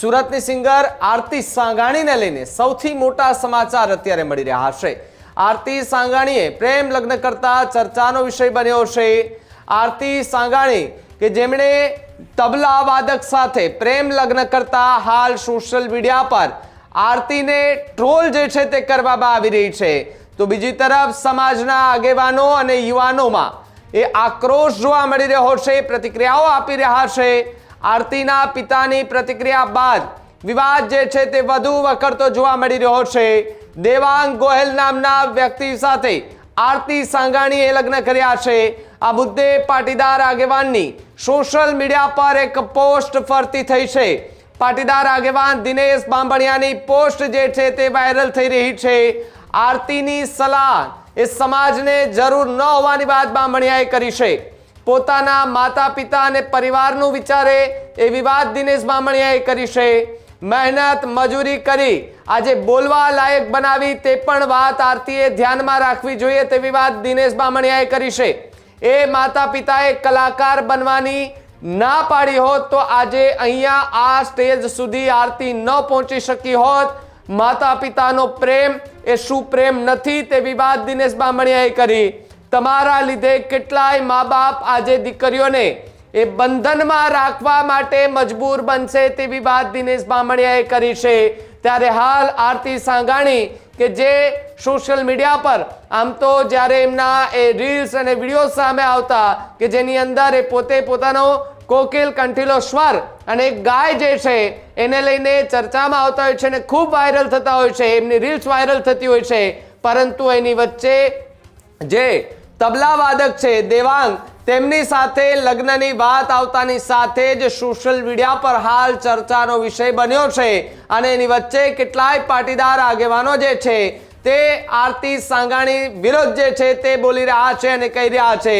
સુરતની સિંગર આરતી સાંગાણીને લઈને સૌથી મોટા સમાચાર અત્યારે મળી રહ્યા છે. આરતી સાંગાણીએ પ્રેમ લગ્ન કરતા ચર્ચાનો વિષય બન્યો છે. આરતી સાંગાણી કે જેમણે તબલા વાદક સાથે પ્રેમ લગ્ન કરતા હાલ સોશિયલ મીડિયા પર આરતીને ટ્રોલ જે છે તે કરવામાં આવી રહી છે. તો બીજી તરફ સમાજના આગેવાનો અને યુવાનોમાં એ આક્રોશ જોવા મળી રહ્યો છે, પ્રતિક્રિયાઓ આપી રહ્યા છે. આરતીના પિતાની પ્રતિક્રિયા બાદ વિવાદ જે છે તે વધુ વકરતો જોવા મળી રહ્યો છે. દેવાંગ ગોહેલ નામના વ્યક્તિ સાથે આરતી સાંગાણીએ લગ્ન કર્યા છે. આ મુદ્દે પાટીદાર આગેવાનની સોશિયલ મીડિયા પર એક પોસ્ટ ફરતી થઈ છે. પાટીદાર આગેવાન દિનેશ બાંભણિયાની પોસ્ટ જે છે તે વાયરલ થઈ રહી છે. આરતીની સલાહ એ સમાજને જરૂર ન હોવાની વાત બાંભણિયાએ કરી છે. પોતાના માતા પિતા અને પરિવારનું વિચારે એવી વાત દિનેશ બામણિયાએ કરી છે. મહેનત, મજૂરી કરી આજે બોલવા લાયક બનાવી તે પણ વાત આરતીએ ધ્યાનમાં રાખવી જોઈએ તેવી વાત દિનેશ બામણિયાએ કરી છે. એ માતા પિતાએ કલાકાર બનવાની ના પાડી હોત તો આજે અહીંયા આ સ્ટેજ સુધી આરતી ન પહોંચી શકી હોત. માતા પિતાનો પ્રેમ એ શું પ્રેમ નથી તે વિવાદ દિનેશ બામણિયાએ કરી. તમારા લીધે કેટલાય મા બાપ આજે દીકરીઓને એ બંધનમાં રાખવા માટે મજબૂર બનશે તેવી વાત દિનેશ બામણિયાએ કરી છે. ત્યારે હાલ આરતી સાંગાણી કે જે સોશિયલ મીડિયા પર, આમ તો જ્યારે એમના એ રીલ્સ અને વીડિયો સામે આવતા કે જેની અંદર એ પોતે પોતાનો કોકિલ કંઠીલો સ્વર અને ગાય જે છે એને લઈને ચર્ચામાં આવતા હોય છે અને ખૂબ વાયરલ થતા હોય છે. એમની રીલ્સ વાયરલ થતી હોય છે. પરંતુ એની વચ્ચે જે તબલા વાદક છે. દેવાંગ, તેમની સાથે લગ્નની વાત આવતાની સાથે જ સોશિયલ મીડિયા પર હાલ ચર્ચાનો વિષય બન્યો છે અને એની વચ્ચે કેટલાય પાટીદાર આગેવાનો જે છે તે આરતી સાંગાણી વિરોધ જે છે તે બોલી રહ્યા છે અને કહી રહ્યા છે.